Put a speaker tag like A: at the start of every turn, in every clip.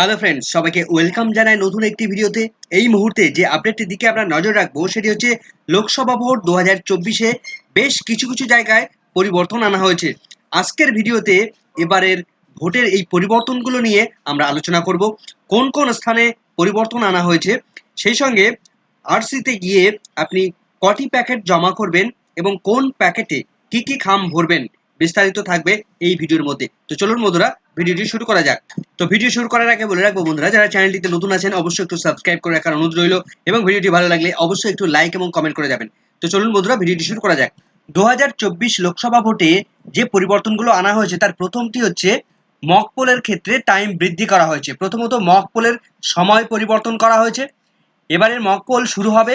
A: Hello friends সবাইকে welcome জানাই নতুন একটি ভিডিওতে। এই মুহূর্তে যে আপডেটটির দিকে আমরা নজর রাখব, সেটি হচ্ছে লোকসভা ভোট দু হাজার চব্বিশে বেশ কিছু কিছু জায়গায় পরিবর্তন আনা হয়েছে। আজকের ভিডিওতে এবারের ভোটের এই পরিবর্তনগুলো নিয়ে আমরা আলোচনা করব। কোন কোন স্থানে পরিবর্তন আনা হয়েছে? সেই সঙ্গে আরসিতে গিয়ে আপনি কটি প্যাকেট জমা করবেন এবং কোন প্যাকেটে কি কি খাম ভরবেন বিস্তারিত থাকবে এই ভিডিওর মধ্যে। তো চলুন বন্ধুরা ভিডিওটি শুরু করা যাক। তো ভিডিও শুরু করার আগে বলে রাখব বন্ধুরা, যারা চ্যানেলটিতে নতুন আছেন, অবশ্যই একটু সাবস্ক্রাইব করে রাখার অনুরোধ রইল এবং ভিডিওটি ভালো লাগলে অবশ্যই একটু লাইক এবং কমেন্ট করে যাবেন। তো চলুন বন্ধুরা, ভিডিওটি শুরু করা যাক। দু হাজার চব্বিশ লোকসভা ভোটে যে পরিবর্তনগুলো আনা হয়েছে, তার প্রথমটি হচ্ছে মক পোলের ক্ষেত্রে টাইম বৃদ্ধি করা হয়েছে। প্রথমত মক পোলের সময় পরিবর্তন করা হয়েছে। এবারের মক পোল শুরু হবে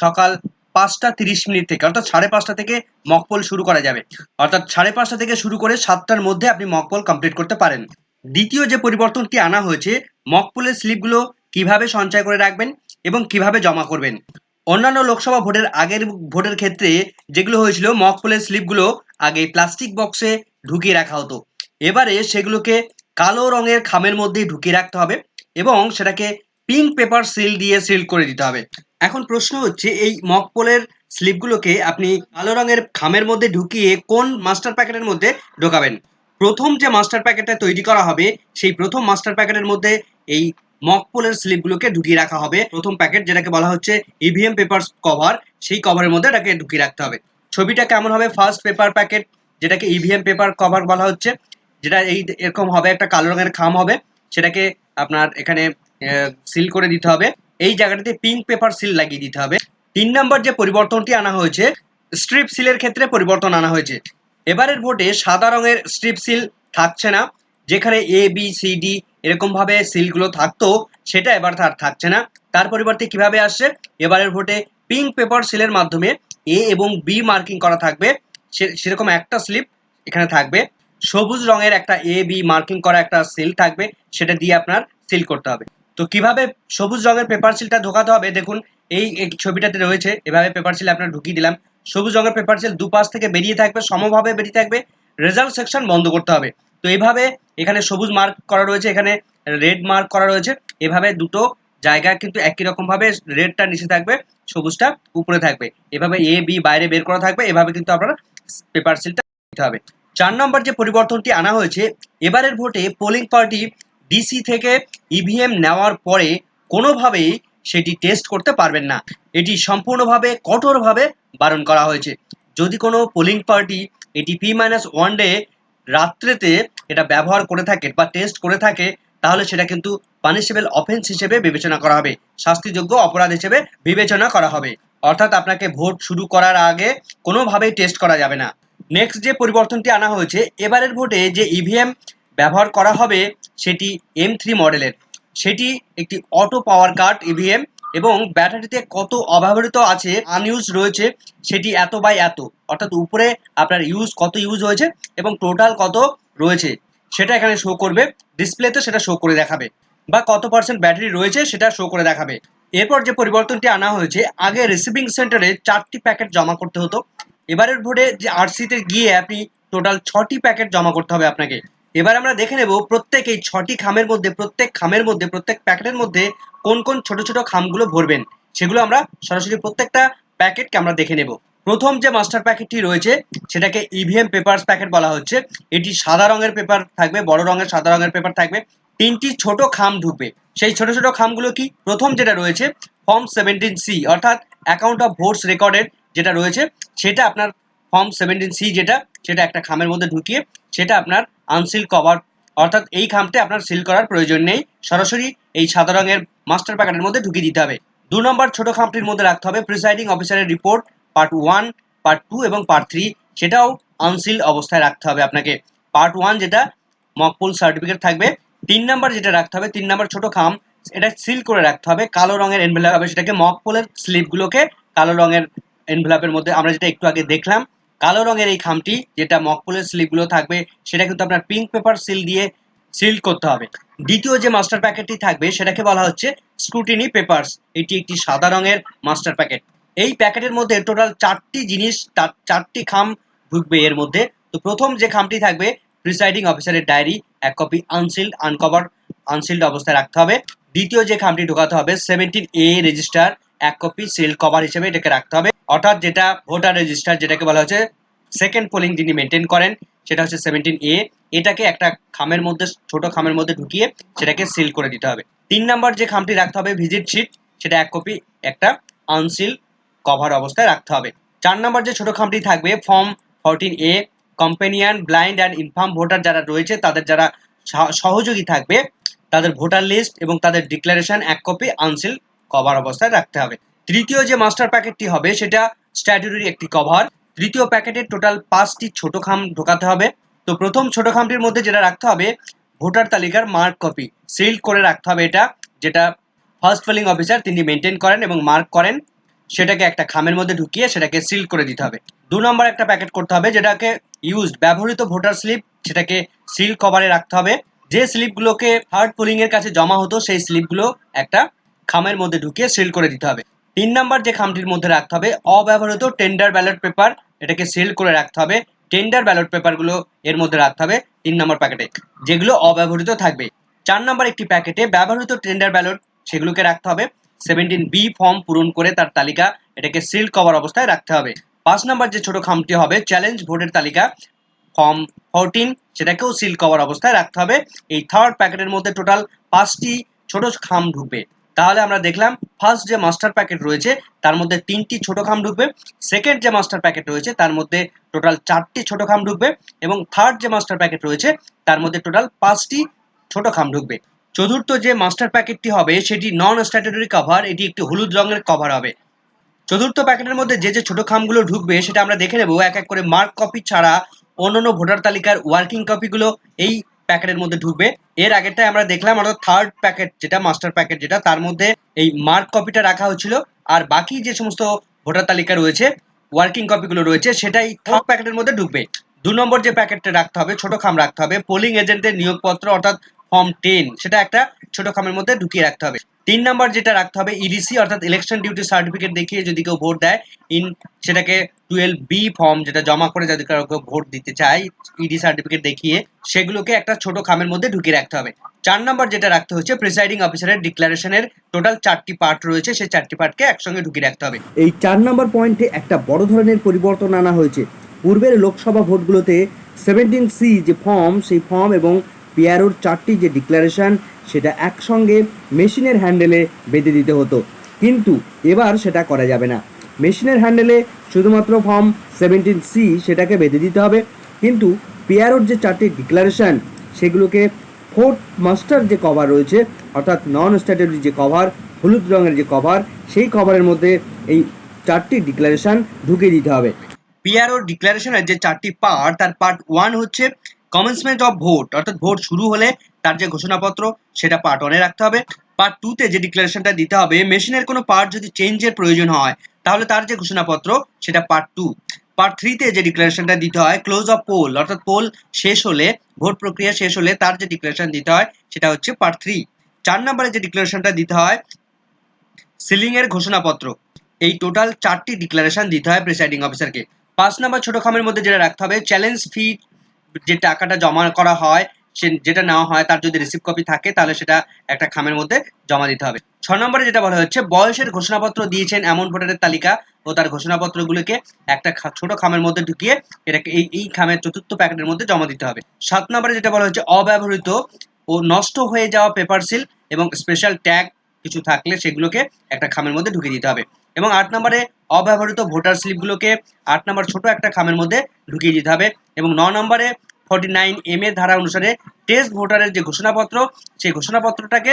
A: সকাল পাঁচটা তিরিশ মিনিট থেকে, অর্থাৎ সাড়ে পাঁচটা থেকে মক পোল শুরু করা যাবে। অর্থাৎ সাড়ে পাঁচটা থেকে শুরু করে সাতটার মধ্যে আপনি মক পোল কমপ্লিট করতে পারেন। দ্বিতীয় যে পরিবর্তনটি আনা হয়েছে মক পোলের স্লিপগুলো কীভাবে সঞ্চয় করে রাখবেন এবং কীভাবে জমা করবেন? অন্যান্য লোকসভা ভোটের আগের ভোটের ক্ষেত্রে যেগুলো হয়েছিল মক পোলের স্লিপগুলো আগে প্লাস্টিক বক্সে ঢুকিয়ে রাখা হতো। এবারে সেগুলোকে কালো রঙের খামের মধ্যে ঢুকিয়ে রাখতে হবে এবং সেটাকে পিঙ্ক পেপার সিল দিয়ে সিল করে দিতে হবে। এখন প্রশ্ন হচ্ছে, এই মক পোলের স্লিপগুলোকে আপনি কালো রঙের খামের মধ্যে ঢুকিয়ে কোন মাস্টার প্যাকেটের মধ্যে ঢোকাবেন? প্রথম যে মাস্টার প্যাকেটটা তৈরি করা হবে, সেই প্রথম মাস্টার প্যাকেটের মধ্যে এই মক পোলের স্লিপগুলোকে ঢুকিয়ে রাখা হবে। প্রথম প্যাকেট যেটাকে বলা হচ্ছে ইভিএম পেপার কভার সেই কভারের মধ্যে এটাকে ঢুকিয়ে রাখতে হবে। ছবিটা কেমন হবে? ফার্স্ট পেপার প্যাকেট যেটাকে ইভিএম পেপার কভার বলা হচ্ছে, যেটা এই এরকম হবে, একটা কালো রঙের খাম হবে, সেটাকে আপনার এখানে সিল করে দিতে হবে। এই জায়গাটাতে পিঙ্ক পেপার সিল লাগিয়ে দিতে হবে। তিন নম্বর যে পরিবর্তনটি আনা হয়েছে স্ট্রিপ সিলের ক্ষেত্রে পরিবর্তন আনা হয়েছে। এবারের ভোটে সাদা রঙের স্ট্রিপ সিল থাকছে না। যেখানে এ বি সি ডি এরকম ভাবে সিলগুলো থাকতো, সেটা এবার তার থাকছে না। তার পরিবর্তে কীভাবে আসছে? এবারের ভোটে পিঙ্ক পেপার সিলের মাধ্যমে এ এবং বি মার্কিং করা থাকবে। সেরকম একটা স্লিপ এখানে থাকবে। সবুজ রঙের একটা এ বি মার্কিং করা একটা সিল থাকবে। সেটা দিয়ে আপনার সিল করতে হবে। তো কীভাবে সবুজ রঙের পেপার সিলটা ঢোকাতে হবে? দেখুন, এই ছবিটাতে রয়েছে। এভাবে পেপার সিল আপনার ঢুকিয়ে দিলাম। সবুজ রঙের পেপার সিল দুপাশ থেকে বেরিয়ে থাকবে, সমভাবে বেরিয়ে থাকবে। রেজাল্ট সেকশন বন্ধ করতে হবে। তো এইভাবে এখানে সবুজ মার্ক করা রয়েছে, এখানে রেড মার্ক করা রয়েছে। এভাবে দুটো জায়গায় কিন্তু একই রকম ভাবে রেডটা নিচে থাকবে, সবুজটা উপরে থাকবে। এভাবে এ বি বাইরে বের করা থাকবে, এভাবে কিন্তু আপনার পেপার সিলটা দিতে হবে। চার নম্বর যে পরিবর্তনটি আনা হয়েছে, এবারের ভোটে পোলিং পার্টি ডিসি থেকে ইভিএম নেওয়ার পরে কোনোভাবেই সেটি টেস্ট করতে পারবেন না। এটি সম্পূর্ণভাবে, কঠোরভাবে বারণ করা হয়েছে। যদি কোনো পোলিং পার্টি এটি পি মাইনাস ওয়ান ডে রাত্রেতে এটা ব্যবহার করে থাকে বা টেস্ট করে থাকে, তাহলে সেটা কিন্তু পানিশেবল অফেন্স হিসেবে বিবেচনা করা হবে। শাস্তিযোগ্য অপরাধ হিসেবে বিবেচনা করা হবে। অর্থাৎ আপনাকে ভোট শুরু করার আগে কোনোভাবেই টেস্ট করা যাবে না। নেক্সট যে পরিবর্তনটি আনা হয়েছে, এবারের ভোটে যে ইভিএম ব্যবহার করা হবে সেটি এম থ্রি মডেলের সেটি একটি অটো পাওয়ার কাট ইভিএম এবং ব্যাটারিতে কত অব্যবহৃত আছে আনইউজ রয়েছে, সেটি এত বাই এত। অর্থাৎ উপরে আপনার ইউজ কত ইউজ হয়েছে এবং টোটাল কত রয়েছে, সেটা এখানে শো করবে। ডিসপ্লেতে সেটা শো করে দেখাবে। বা কত পার্সেন্ট ব্যাটারি রয়েছে, সেটা শো করে দেখাবে। এরপর যে পরিবর্তনটি আনা হয়েছে, আগে রিসিভিং সেন্টারে চারটি প্যাকেট জমা করতে হতো। এবারের ভোটে যে আরসিতে গিয়ে আপনি টোটাল ছটি প্যাকেট জমা করতে হবে আপনাকে। এবার আমরা দেখে নেব প্রত্যেক এই ছটি খামের মধ্যে, প্রত্যেক খামের মধ্যে, প্রত্যেক প্যাকেটের মধ্যে কোন কোন ছোট ছোট খামগুলো ভরবেন। সেগুলো আমরা সরাসরি প্রত্যেকটা প্যাকেটকে আমরা দেখে নেব। প্রথম যে মাস্টার প্যাকেটটি রয়েছে, সেটাকে ইভিএম পেপার প্যাকেট বলা হচ্ছে। এটি সাদা রঙের পেপার থাকবে, বড় রঙের, সাদা রঙের পেপার থাকবে। তিনটি ছোট খাম ঢুকবে। সেই ছোট ছোট খামগুলো কি? প্রথম যেটা রয়েছে ফর্ম সেভেন্টিন সি অর্থাৎ অ্যাকাউন্ট অফ ভোটস রেকর্ডেড যেটা রয়েছে, সেটা আপনার ফর্ম সেভেন্টিন সি যেটা, সেটা একটা খামের মধ্যে ঢুকিয়ে সেটা আপনার আনসিল কভার অর্থাৎ এই খামটা আপনার সিল করার প্রয়োজন নেই। সরাসরি এই সাদা রঙের মাস্টার প্যাকেটের মধ্যে ঢুকিয়ে দিতে হবে। দু নম্বর ছোট খামটির মধ্যে রাখতে হবে প্রিসাইডিং অফিসারের report part one part two এবং পার্ট থ্রি সেটাও আনসিল অবস্থায় রাখতে হবে আপনাকে। পার্ট ওয়ান যেটা মকপুল সার্টিফিকেট থাকবে। তিন নাম্বার যেটা রাখতে হবে, তিন নাম্বার ছোট খাম, এটা সিল করে রাখতে হবে। কালো রঙের এনভেলাপ হবে সেটাকে মকপোলের স্লিপগুলোকে কালো রঙের এনভেলাপের মধ্যে, আমরা যেটা একটু আগে দেখলাম কালো রঙের এই খামটি, যেটা মকপোলের স্লিপগুলো থাকবে, সেটা কিন্তু আপনার পিঙ্ক পেপার সিল দিয়ে সিল করতে হবে। দ্বিতীয় যে মাস্টার প্যাকেটটি থাকবে, সেটাকে বলা হচ্ছে স্ক্রুটিনি পেপারস এটি একটি সাদা রঙের মাস্টার প্যাকেট এই প্যাকেটের মধ্যে টোটাল চারটি জিনিস চারটি খাম ঢুকবে এর মধ্যে। তো প্রথম যে খামটি থাকবে প্রিসাইডিং অফিসারের ডায়েরি এক কপি আনসিল্ড আনকভার আনসিল্ড অবস্থায় রাখতে হবে। দ্বিতীয় যে খামটি ঢোকাতে হবে সেভেন্টিন এ রেজিস্টার এক কপি সিল কভার হিসেবে এটাকে রাখতে হবে। অর্থাৎ যেটা ভোটার রেজিস্টার যেটাকে বলা হচ্ছে সেকেন্ড পোলিং যিনি মেনটেন করেন, সেটা হচ্ছে সেভেন্টিন এ এটাকে একটা খামের মধ্যে, ছোট খামের মধ্যে ঢুকিয়ে সেটাকে সিল করে দিতে হবে। তিন নাম্বার যে খামটি রাখতে হবে ভিজিট শিট সেটা এক কপি একটা আনসিল কভার অবস্থায় রাখতে হবে। চার নাম্বার যে ছোট খামটি থাকবে form fourteen A companion blind and infirm voter যারা রয়েছে, তাদের যারা সহযোগী থাকবে, তাদের ভোটার লিস্ট এবং তাদের ডিক্লারেশন এক কপি আনসিল কভার অবস্থায় রাখতে হবে। তৃতীয় যে মাস্টার প্যাকেটটি হবে, সেটা স্ট্যাটুরি একটি কভার। তৃতীয় প্যাকেটে টোটাল পাঁচটি ছোট খাম ঢোকাতে হবে। তো প্রথম ছোট খামটির মধ্যে যেটা রাখতে হবে, ভোটার তালিকার মার্ক কপি। সিল করে রাখতে হবে এটা, যেটা ফার্স্ট ফিলিং অফিসার তিনি মেনটেন করেন এবং মার্ক করেন। সেটাকে একটা খামের মধ্যে ঢুকিয়ে সেটাকে সিল করে দিতে হবে। দু নম্বর একটা প্যাকেট করতে হবে, যেটাকে ইউজড ব্যবহৃত ভোটার স্লিপ, সেটাকে সিল কভারে রাখতে হবে। যে স্লিপগুলোকে থার্ড পোলিং এর কাছে জমা হতো, সেই স্লিপগুলো একটা খামের মধ্যে ঢুকিয়ে সিল করে দিতে হবে। তিন নাম্বার যে খামটির মধ্যে রাখতে হবে, অব্যবহৃত টেন্ডার ব্যালট পেপার এটাকে সিল করে রাখতে হবে। টেন্ডার ব্যালট পেপারগুলো এর মধ্যে রাখতে হবে তিন নম্বর প্যাকেটে যেগুলো অব্যবহৃত থাকবে। চার নম্বর একটি প্যাকেটে ব্যবহৃত টেন্ডার ব্যালট সেগুলোকে রাখতে হবে। সেভেন্টিন বি ফর্ম পূরণ করে তার তালিকা এটাকে সিল কভার অবস্থায় রাখতে হবে। পাঁচ নম্বর যে ছোট খামটি হবে চ্যালেঞ্জ ভোটের তালিকা ফর্ম ফোরটিন সেটাকেও সিল কভার অবস্থায় রাখতে হবে। এই থার্ড প্যাকেটের মধ্যে টোটাল পাঁচটি ছোট খাম ঢুকবে। তাহলে আমরা দেখলাম ফার্স্ট যে মাস্টার প্যাকেট রয়েছে, তার মধ্যে তিনটি ছোট খাম ঢুকবে। সেকেন্ড যে মাস্টার প্যাকেট রয়েছে, তার মধ্যে টোটাল চারটি ছোট খাম ঢুকবে এবং থার্ড যে মাস্টার প্যাকেট রয়েছে, তার মধ্যে টোটাল পাঁচটি ছোট খাম ঢুকবে। চতুর্থ যে মাস্টার প্যাকেটটি হবে, সেটি নন স্ট্যাটুটরি কভার এটি একটি হলুদ রঙের কভার হবে। চতুর্থ প্যাকেটের মধ্যে যে যে ছোট খামগুলো ঢুকবে, সেটা আমরা দেখে নেব, এক এক করে মার্ক কপি ছাড়া অন্যান্য ভোটার তালিকার ওয়ার্কিং কপিগুলো এই প্যাকেটের মধ্যে ঢুকবে। এর আগেরটাই আমরা দেখলাম অর্থাৎ থার্ড প্যাকেট যেটা মাস্টার প্যাকেট যেটা তার মধ্যে এই মার্ক কপিটা রাখা হয়েছিল। আর বাকি যে সমস্ত ভোটার তালিকা রয়েছে ওয়ার্কিং কপিগুলো রয়েছে, সেটাই থার্ড প্যাকেটের মধ্যে ঢুকবে। দু নম্বর যে প্যাকেটটা রাখতে হবে, ছোট খাম রাখতে হবে পোলিং এজেন্টের নিয়োগপত্র, অর্থাৎ ফর্ম টেন সেটা একটা ছোট খামের মধ্যে ঢুকিয়ে রাখতে হবে। তিন নাম্বার যেটা রাখতে হবে ইডিসি অর্থাৎ ইলেকশন ডিউটি সার্টিফিকেট দেখিয়ে যদি কেউ ভোট দেয়, ইন সেটাকে টুয়েলভ বি ফর্ম যেটা জমা করে যদি কারও কেউ ভোট দিতে চায় ইডি সার্টিফিকেট দেখিয়ে সেগুলোকে একটা ছোট খামের মধ্যে ঢুকিয়ে রাখতে হবে। চার নাম্বার যেটা রাখতে হচ্ছে প্রিসাইডিং অফিসারের ডিক্লারেশনের টোটাল চারটি পার্ট রয়েছে, সেই চারটি পার্টকে একসঙ্গে ঢুকিয়ে রাখতে হবে।
B: এই চার নম্বর পয়েন্টে একটা বড় ধরনের পরিবর্তন আনা হয়েছে। পূর্বের লোকসভা ভোটগুলোতে সেভেন্টিন সি যে ফর্ম সেই ফর্ম এবং পিয়ারোর চারটি যে ডিক্লারেশন সেটা একসঙ্গে মেশিনের হ্যান্ডেলে বেঁধে দিতে হতো। কিন্তু এবার সেটা করা যাবে না। মেশিনের হ্যান্ডেলে শুধুমাত্র ফর্ম সেভেন্টিন সি সেটাকে বেঁধে দিতে হবে। কিন্তু পিয়ারোর যে চারটি ডিক্লারেশন সেগুলোকে ফোর্থ মাস্টার যে কভার রয়েছে, অর্থাৎ নন স্ট্যাটারি যে কভার হলুদ রঙের যে কভার সেই কভারের মধ্যে এই চারটি ডিক্লারেশন ঢুকিয়ে দিতে হবে।
A: পিআরও ডিক্লারেশনের যে চারটি পার্ট তার পার্ট ওয়ান হচ্ছে কমেন্সমেন্ট অফ ভোট অর্থাৎ ভোট শুরু হলে তার যে ঘোষণাপত্র, সেটা পার্ট ওয়ানে রাখতে হবে। পার্ট টুতে যে ডিক্লারেশনটা দিতে হবে মেশিনের কোনো পার্ট যদি চেঞ্জের প্রয়োজন হয়, তাহলে তার যে ঘোষণাপত্র, সেটা পার্ট টু পার্ট থ্রিতে যে ডিক্লারেশনটা দিতে হয় ক্লোজ অফ পোল অর্থাৎ পোল শেষ হলে ভোট প্রক্রিয়া শেষ হলে তার যে ডিক্লারেশন দিতে হয়, সেটা হচ্ছে পার্ট থ্রি চার নম্বরে যে ডিক্লারেশনটা দিতে হয় সিলিং এর ঘোষণাপত্র। এই টোটাল চারটি ডিক্লারেশন দিতে হয় প্রিসাইডিং অফিসারকে পাঁচ নম্বর ছোট খামের মধ্যে যেটা রাখতে হবে চ্যালেঞ্জ ফি যে টাকাটা জমা করা হয়, সে যেটা নেওয়া হয়, তার যদি রিসিভ কপি থাকে, তাহলে সেটা একটা খামের মধ্যে জমা দিতে হবে। ছ নম্বরে যেটা বলা হচ্ছে, বয়সের ঘোষণাপত্র দিয়েছেন এমন ভোটারের তালিকা ও তার ঘোষণাপত্রগুলোকে একটা ছোট খামের মধ্যে ঢুকিয়ে এটাকে এই এই খামের চতুর্থ প্যাকেটের মধ্যে জমা দিতে হবে। সাত নম্বরে যেটা বলা হচ্ছে, অব্যবহৃত ও নষ্ট হয়ে যাওয়া পেপার সিল এবং স্পেশাল ট্যাগ কিছু থাকলে সেগুলোকে একটা খামের মধ্যে ঢুকিয়ে দিতে হবে। এবং আট নম্বরে অব্যবহৃত ভোটার স্লিপগুলোকে আট নম্বর ছোট একটা খামের মধ্যে ঢুকিয়ে দিতে হবে এবং ন নম্বরে ফর্টি নাইন এম এর ধারা অনুসারে টেস্ট ভোটারের যে ঘোষণাপত্র, সেই ঘোষণাপত্রটাকে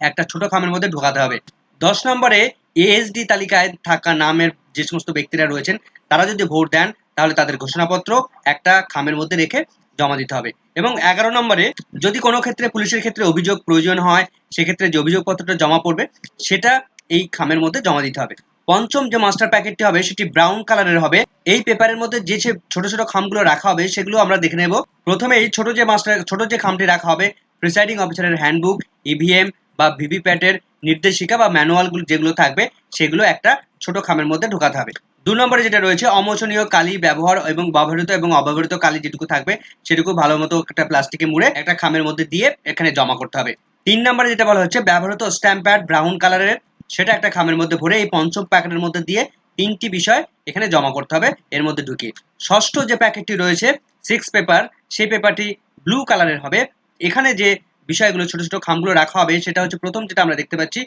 A: একটা ছোট খামের মধ্যে ঢোকাতে হবে। দশ নম্বরে এএসডি তালিকায় থাকা নামের যে সমস্ত ব্যক্তিরা রয়েছেন, তারা যদি ভোট দেন, তাহলে তাদের ঘোষণাপত্র একটা খামের মধ্যে রেখে জমা দিতে হবে। এবং এগারো নম্বরে যদি কোনো ক্ষেত্রে পুলিশের ক্ষেত্রে অভিযোগ প্রয়োজন হয়, সেক্ষেত্রে যে অভিযোগপত্রটা জমা পড়বে, সেটা এই খামের মধ্যে জমা দিতে হবে। পঞ্চম যে মাস্টার প্যাকেটটি হবে, সেটি ব্রাউন কালারের হবে। এই পেপারের মধ্যে যে ছোট ছোট খামগুলো রাখা হবে, সেগুলো আমরা দেখে নেব। প্রথমে এই ছোট যে মাস্টার ছোট যে খামটি রাখা হবে প্রিসাইডিং অফিসারের হ্যান্ডবুক ইভিএম বা ভিভিপ্যাটের নির্দেশিকা বা ম্যানুয়ালগুলো যেগুলো থাকবে, সেগুলো একটা ছোট খামের মধ্যে ঢোকাতে হবে। দু নম্বরে যেটা রয়েছে, অমোচনীয় কালি ব্যবহার এবং ব্যবহৃত এবং অব্যবহৃত কালি যেটুকু থাকবে, সেটুকু ভালো মতো একটা প্লাস্টিকে মুড়ে একটা খামের মধ্যে দিয়ে এখানে জমা করতে হবে। তিন নম্বরে যেটা বলা হচ্ছে, ব্যবহৃত স্ট্যাম্প প্যাড ব্রাউন কালারের সেটা একটা খামের মধ্যে ভরে এই পঞ্চম প্যাকেটের মধ্যে দিয়ে তিনটি বিষয় এখানে জমা করতে হবে, এর মধ্যে ঢুকিয়ে। ষষ্ঠ যে প্যাকেটটি রয়েছে সিক্স পেপার সেই পেপারটি ব্লু কালারের হবে। এখানে যে বিষয়গুলো, ছোট ছোট খামগুলো রাখা হবে, সেটা হচ্ছে প্রথম যেটা আমরা দেখতে পাচ্ছি,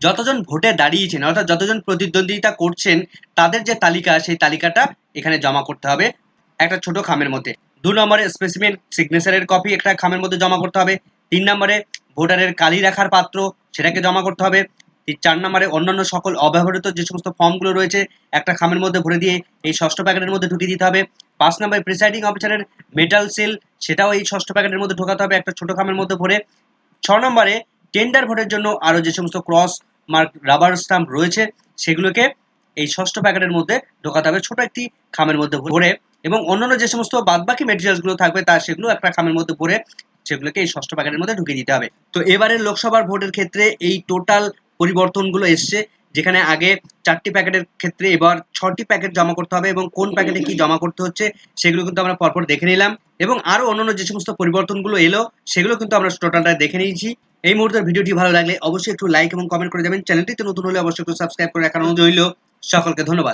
A: যতজন ভোটে দাঁড়িয়েছেন, অর্থাৎ যতজন প্রতিদ্বন্দ্বিতা করছেন, তাদের যে তালিকা, সেই তালিকাটা এখানে জমা করতে হবে একটা ছোট খামের মধ্যে। দু নম্বরে স্পেসিমেন সিগনেচারের কপি একটা খামের মধ্যে জমা করতে হবে। তিন নম্বরে ভোটারের কালি রাখার পাত্র, সেটাকে জমা করতে হবে। চার নম্বরে অন্যান্য সকল অব্যবহৃত যে সমস্ত ফর্মগুলো রয়েছে, একটা খামের মধ্যে ভরে দিয়ে এই ষষ্ঠ প্যাকেটের মধ্যে ঢুকিয়ে দিতে হবে। পাঁচ নম্বরে প্রিসাইডিং অফিসারের মেটাল সেল সেটাও এই ষষ্ঠ প্যাকেটের মধ্যে ঢোকাতে হবে, একটা ছোট খামের মধ্যে ভরে। ছ নম্বরে টেন্ডার ভোটের জন্য আরও যে সমস্ত ক্রস মার্ক রাবার স্টাম্প রয়েছে, সেগুলোকে এই ষষ্ঠ প্যাকেটের মধ্যে ঢোকাতে হবে। ছোট একটি খামের মধ্যে ভরে এবং অন্যান্য যে সমস্ত বাদবাকি মেটেরিয়ালসগুলো থাকবে তার সেগুলো একটা খামের মধ্যে ভরে সেগুলোকে এই ষষ্ঠ প্যাকেটের মধ্যে ঢুকিয়ে দিতে হবে। তো এবারের লোকসভার ভোটের ক্ষেত্রে এই টোটাল পরিবর্তনগুলো এসছে, যেখানে আগে চারটি প্যাকেটের ক্ষেত্রে এবার ছটি প্যাকেট জমা করতে হবে এবং কোন প্যাকেটে কি জমা করতে হচ্ছে, সেগুলো কিন্তু আমরা পরপর দেখে নিলাম। এবং আরও অন্যান্য যে সমস্ত পরিবর্তনগুলো এলো, সেগুলো কিন্তু আমরা টোটালটা দেখে নিয়েছি। এই মুহূর্তের ভিডিওটি ভালো লাগলে অবশ্যই একটু লাইক এবং কমেন্ট করে যাবেন চ্যানেলটিতে নতুন হলে অবশ্যই একটু সাবস্ক্রাইব করে অনুরোধ রইল। সকলকে ধন্যবাদ।